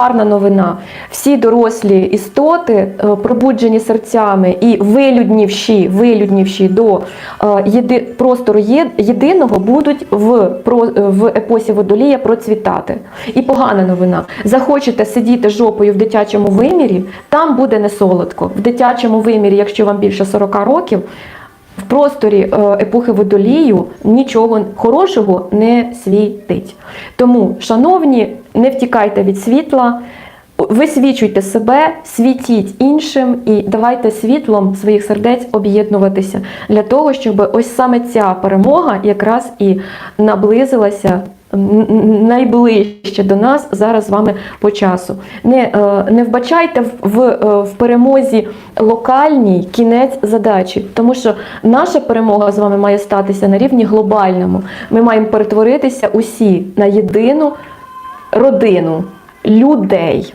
гарна новина. Всі дорослі істоти, е, пробуджені серцями і вилюднівші, вилюднівші до е, єди, простору єдиного, будуть в, е, в епосі водолія процвітати. І погана новина. Захочете сидіти жопою в дитячому вимірі, там буде не солодко. В дитячому вимірі, якщо вам більше 40 років, в просторі е, епохи водолію нічого хорошого не світить. Тому, шановні, не втікайте від світла, висвічуйте себе, світіть іншим і давайте світлом своїх сердець об'єднуватися для того, щоб ось саме ця перемога якраз і наблизилася. Найближче до нас зараз з вами по часу. Не, е, не вбачайте в, е, в перемозі локальній кінець задачі, тому що наша перемога з вами має статися на рівні глобальному. Ми маємо перетворитися усі на єдину родину людей.